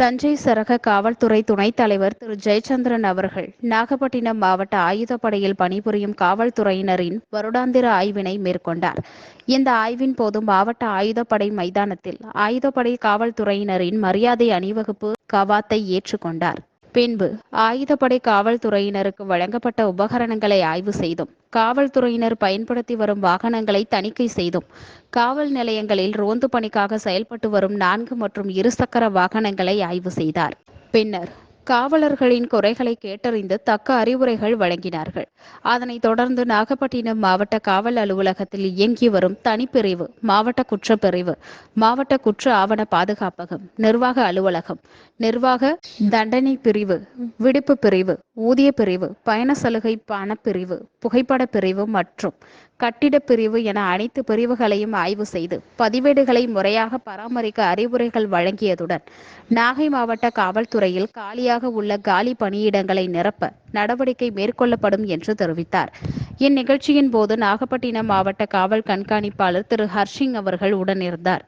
தஞ்சை சரக காவல்துறை துணைத் தலைவர் திரு. ஜெயச்சந்திரன் அவர்கள் நாகப்பட்டினம் மாவட்ட ஆயுதப்படையில் பணிபுரியும் காவல்துறையினரின் வருடாந்திர ஆய்வினை மேற்கொண்டார். இந்த ஆய்வின் போது மாவட்ட ஆயுதப்படை மைதானத்தில் ஆயுதப்படை காவல்துறையினரின் மரியாதை அணிவகுப்பு கவாத்தை ஏற்றுக்கொண்டார். பின்பு ஆயுதப்படை காவல்துறையினருக்கு வழங்கப்பட்ட உபகரணங்களை ஆய்வு செய்தும் காவல்துறையினர் பயன்படுத்தி வரும் வாகனங்களை தணிக்கை செய்தும் காவல் நிலையங்களில் ரோந்து பணிக்காக செயல்பட்டு வரும் நான்கு மற்றும் இருசக்கர வாகனங்களை ஆய்வு செய்தார். பின்னர் காவலர்களின் குறைகளை கேட்டறிந்து தக்க அறிவுரைகள் வழங்கினார்கள். அதனைத் தொடர்ந்து நாகப்பட்டினம் மாவட்ட காவல் அலுவலகத்தில் இயங்கி வரும் தனிப்பிரிவு மாவட்ட குற்றப்பிரிவு மாவட்ட குற்ற ஆவண பாதுகாப்பகம் நிர்வாக அலுவலகம் நிர்வாக தண்டனை பிரிவு விடுப்பு பிரிவு ஊதிய பிரிவு பயண சலுகை பணப்பிரிவு புகைப்பட பிரிவு மற்றும் கட்டிட பிரிவு என அனைத்து பிரிவுகளையும் ஆய்வு செய்து பதிவேடுகளை முறையாக பராமரிக்க அறிவுரைகள் வழங்கியதுடன் நாகை மாவட்ட காவல்துறையில் காலியாக உள்ள காலி பணியிடங்களை நிரப்ப நடவடிக்கை மேற்கொள்ளப்படும் என்று தெரிவித்தார். இந்நிகழ்ச்சியின் போது நாகப்பட்டினம் மாவட்ட காவல் கண்காணிப்பாளர் திரு. ஹர்ஷிங் அவர்கள் உடனிருந்தார்.